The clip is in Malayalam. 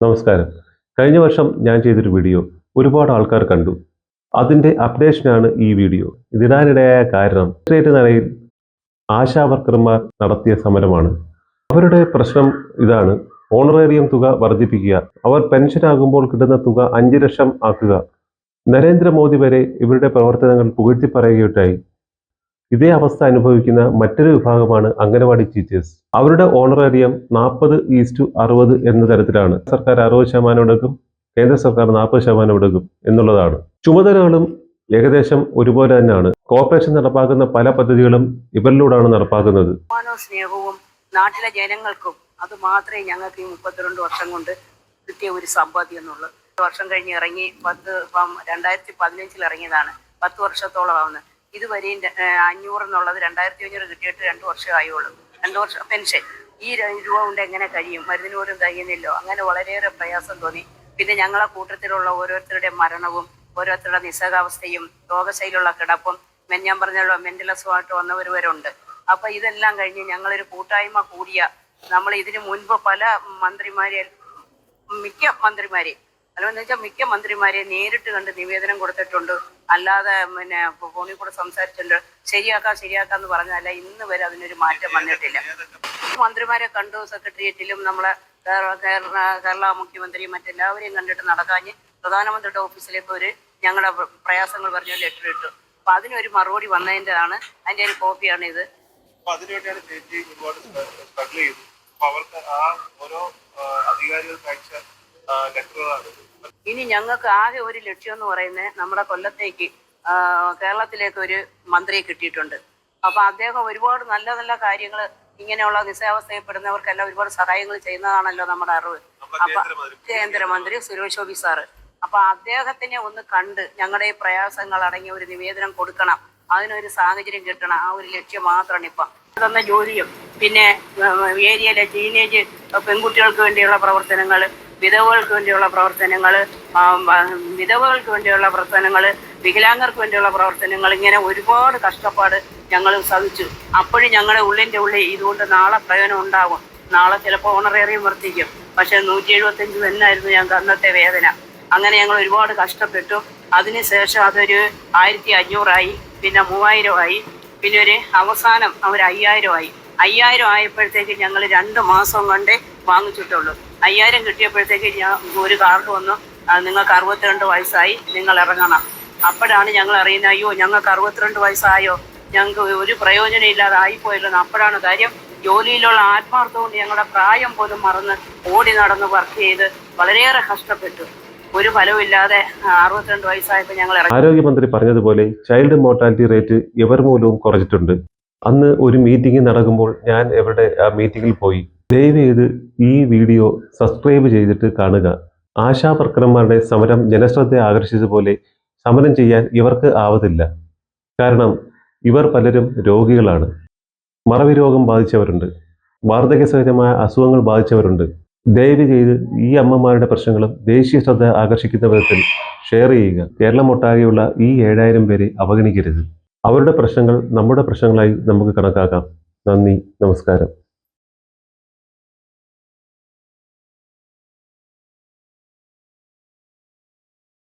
നമസ്കാരം. കഴിഞ്ഞ വർഷം ഞാൻ ചെയ്തൊരു വീഡിയോ ഒരുപാട് ആൾക്കാർ കണ്ടു. അതിന്റെ അപ്ഡേഷനാണ് ഈ വീഡിയോ. ഇതിടാനിടയായ കാരണം സ്റ്റേറ്റ് നിലയിൽ ആശാ വർക്കർമാർ നടത്തിയ സമരമാണ്. അവരുടെ പ്രശ്നം ഇതാണ്. ഓണറേറിയം തുക വർദ്ധിപ്പിക്കുക. അവർ പെൻഷനാകുമ്പോൾ കിട്ടുന്ന തുക അഞ്ച് ലക്ഷം ആക്കുക. നരേന്ദ്രമോദി വരെ ഇവരുടെ പ്രവർത്തനങ്ങൾ പുകഴ്ത്തി പറയുകയുണ്ടായി ഇതേ അവസ്ഥ അനുഭവിക്കുന്ന മറ്റൊരു വിഭാഗമാണ് അംഗനവാടി ടീച്ചേഴ്സ് അവരുടെ ഓണറേറിയം നാൽപ്പത് ഈസ്റ്റു അറുപത് എന്ന തരത്തിലാണ്. സർക്കാർ അറുപത് ശതമാനം എടുക്കും കേന്ദ്ര സർക്കാർ നാൽപ്പത് ശതമാനം എടുക്കും എന്നുള്ളതാണ്. ചുമതലകളും ഏകദേശം ഒരുപോലെ തന്നെയാണ്. കോർപ്പറേഷൻ നടപ്പാക്കുന്ന പല പദ്ധതികളും ഇവരിലൂടെയാണ് നടപ്പാക്കുന്നത്. സ്നേഹവും നാട്ടിലെ ജനങ്ങൾക്കും അത് മാത്രമേ ഞങ്ങൾക്ക് ഈ മുപ്പത്തിരണ്ട് വർഷം കൊണ്ട് കിട്ടിയ ഒരു സമ്പാദ്യം എന്നുള്ളൂ. വർഷം കഴിഞ്ഞ് ഇറങ്ങി പത്ത് രണ്ടായിരത്തി പതിനഞ്ചിൽ ഇറങ്ങിയതാണ്. പത്ത് വർഷത്തോളം ആവുന്നത് ഇതുവരെയും അഞ്ഞൂറ് എന്നുള്ളത് രണ്ടായിരത്തി അഞ്ഞൂറ് കിട്ടിയിട്ട് രണ്ട് വർഷം ആയുള്ളൂ രണ്ട് വർഷം പെൻഷൻ. ഈ രൂപ കൊണ്ട് എങ്ങനെ കഴിയും? മരുന്നിന് പോലും കഴിയുന്നില്ലോ. അങ്ങനെ വളരെയേറെ പ്രയാസം തോന്നി. പിന്നെ ഞങ്ങളെ കൂട്ടത്തിലുള്ള ഓരോരുത്തരുടെ മരണവും ഓരോരുത്തരുടെ നിസ്സഹാവസ്ഥയും രോഗശൈലുള്ള കിടപ്പും ഞാൻ പറഞ്ഞല്ലോ മെന്റൽ അസുഖമായിട്ട് വന്നവർ ഉണ്ട്. അപ്പൊ ഇതെല്ലാം കഴിഞ്ഞ് ഞങ്ങളൊരു കൂട്ടായ്മ കൂടിയ നമ്മൾ ഇതിനു മുൻപ് പല മന്ത്രിമാരെ മിക്ക മന്ത്രിമാരെ അല്ലെന്ന് വെച്ചാൽ മിക്ക മന്ത്രിമാരെ നേരിട്ട് കണ്ട് നിവേദനം കൊടുത്തിട്ടുണ്ട്. അല്ലാതെ പിന്നെ ഫോണിൽ കൂടെ സംസാരിച്ചിട്ടുണ്ട്. ശരിയാക്കാം എന്ന് പറഞ്ഞല്ല ഇന്ന് വരെ അതിനൊരു മാറ്റം വന്നിട്ടില്ല. മന്ത്രിമാരെ കണ്ടു സെക്രട്ടേറിയറ്റിലും നമ്മളെ കേരള മുഖ്യമന്ത്രി മറ്റെല്ലാവരെയും കണ്ടിട്ട് നടക്കാഞ്ഞ് പ്രധാനമന്ത്രിയുടെ ഓഫീസിലേക്ക് ഒരു ഞങ്ങളുടെ പ്രയാസങ്ങൾ പറഞ്ഞ ലെറ്റർ ഇട്ടു. അപ്പൊ അതിനൊരു മറുപടി വന്നതിന്റെതാണ് അതിന്റെ ഒരു കോപ്പിയാണ് ഇത്. അതിനുവേണ്ടിയാണ് ചേച്ചി ഒരുപാട് സ്ട്രഗിൾ ചെയ്തു അപ്പൊ അവർക്ക് ആ ഓരോ അധികാരികൾക്ക് അയച്ച ഇനി ഞങ്ങൾക്ക് ആകെ ഒരു ലക്ഷ്യം എന്ന് പറയുന്നത് നമ്മുടെ കൊല്ലത്തേക്ക് കേരളത്തിലേക്ക് ഒരു മന്ത്രിയെ കിട്ടിയിട്ടുണ്ട്. അപ്പൊ അദ്ദേഹം ഒരുപാട് നല്ല നല്ല കാര്യങ്ങൾ ഇങ്ങനെയുള്ള നിസ്സാവസ്ഥയപ്പെടുന്നവർക്കെല്ലാം ഒരുപാട് സഹായങ്ങൾ ചെയ്യുന്നതാണല്ലോ നമ്മുടെ അറിവ്. അപ്പൊ കേന്ദ്രമന്ത്രി സുരേഷ് ഗോപി സാറ്. അപ്പൊ അദ്ദേഹത്തിനെ ഒന്ന് കണ്ട് ഞങ്ങളുടെ ഈ പ്രയാസങ്ങൾ അടങ്ങിയ ഒരു നിവേദനം കൊടുക്കണം. അതിനൊരു സാഹചര്യം കിട്ടണം. ആ ഒരു ലക്ഷ്യം മാത്രമാണ് ഇപ്പം. തന്ന ജോലിയും പിന്നെ ഏരിയയിലെ ടീനേജ് പെൺകുട്ടികൾക്ക് വേണ്ടിയുള്ള പ്രവർത്തനങ്ങൾ വിധവകൾക്ക് വേണ്ടിയുള്ള പ്രവർത്തനങ്ങൾ വിധവകൾക്ക് വേണ്ടിയുള്ള പ്രവർത്തനങ്ങൾ വികലാംഗർക്ക് വേണ്ടിയുള്ള പ്രവർത്തനങ്ങൾ ഇങ്ങനെ ഒരുപാട് കഷ്ടപ്പാട് ഞങ്ങൾ സഹിച്ചു. അപ്പോഴും ഞങ്ങളുടെ ഉള്ളിന്റെ ഉള്ളിൽ ഇതുകൊണ്ട് നാളെ പ്രയോജനം ഉണ്ടാകും. നാളെ ചിലപ്പോൾ ഓണറേറിയം വർദ്ധിക്കും. പക്ഷെ നൂറ്റി എഴുപത്തഞ്ച് തന്നെയായിരുന്നു ഞങ്ങൾക്ക് അന്നത്തെ വേദന. അങ്ങനെ ഞങ്ങൾ ഒരുപാട് കഷ്ടപ്പെട്ടു. അതിനുശേഷം അതൊരു ആയിരത്തി അഞ്ഞൂറായി പിന്നെ മൂവായിരമായി പിന്നെ ഒരു അവസാനം അവർ അയ്യായിരമായി അയ്യായിരം ആയപ്പോഴത്തേക്ക് ഞങ്ങൾ രണ്ട് മാസം കൊണ്ടേ വാങ്ങിച്ചിട്ടുള്ളൂ. അയ്യായിരം കിട്ടിയപ്പോഴത്തേക്ക് ഞാൻ ഒരു കാർഡ് വന്നു. നിങ്ങൾക്ക് അറുപത്തിരണ്ട് വയസ്സായി. നിങ്ങൾ ഇറങ്ങണം. അപ്പോഴാണ് ഞങ്ങൾ അറിയുന്നത് അയ്യോ ഞങ്ങൾക്ക് അറുപത്തിരണ്ട് വയസ്സായോ? ഞങ്ങൾക്ക് ഒരു പ്രയോജനം ഇല്ലാതെ ആയിപ്പോയല്ലോ. അപ്പോഴാണ് കാര്യം ജോലിയിലുള്ള ആത്മാർത്ഥം കൊണ്ട് ഞങ്ങളുടെ പ്രായം പോലും മറന്ന് ഓടി നടന്ന് വർക്ക് ചെയ്ത് വളരെയേറെ കഷ്ടപ്പെട്ടു. ഒരു ഫലവുമില്ലാതെ അറുപത്തിരണ്ട് വയസ്സായപ്പോൾ ഞങ്ങൾ ആരോഗ്യമന്ത്രി പറഞ്ഞതുപോലെ ചൈൽഡ് മോർട്ടാലിറ്റി റേറ്റ് എവർ മൂലവും കുറച്ചിട്ടുണ്ട് അന്ന് ഒരു മീറ്റിംഗ് നടക്കുമ്പോൾ ഞാൻ എവിടെ ആ മീറ്റിംഗിൽ പോയി. ദയവ് ചെയ്ത് ഈ വീഡിയോ സബ്സ്ക്രൈബ് ചെയ്തിട്ട് കാണുക. ആശാ വർക്കർമാരുടെ സമരം ജനശ്രദ്ധ ആകർഷിച്ചതുപോലെ സമരം ചെയ്യാൻ ഇവർക്ക് ആവതില്ല. കാരണം ഇവർ പലരും രോഗികളാണ്. മറവി രോഗം ബാധിച്ചവരുണ്ട്. വാർദ്ധക്യസഹജമായ അസുഖങ്ങൾ ബാധിച്ചവരുണ്ട്. ദയവ് ചെയ്ത് ഈ അമ്മമാരുടെ പ്രശ്നങ്ങളും ദേശീയ ശ്രദ്ധ ആകർഷിക്കുന്ന വിധത്തിൽ ഷെയർ ചെയ്യുക. കേരളമൊട്ടാകെയുള്ള ഈ ഏഴായിരം പേരെ അവഗണിക്കരുത്. അവരുടെ പ്രശ്നങ്ങൾ നമ്മുടെ പ്രശ്നങ്ങളായി നമുക്ക് കണക്കാക്കാം. നന്ദി. നമസ്കാരം.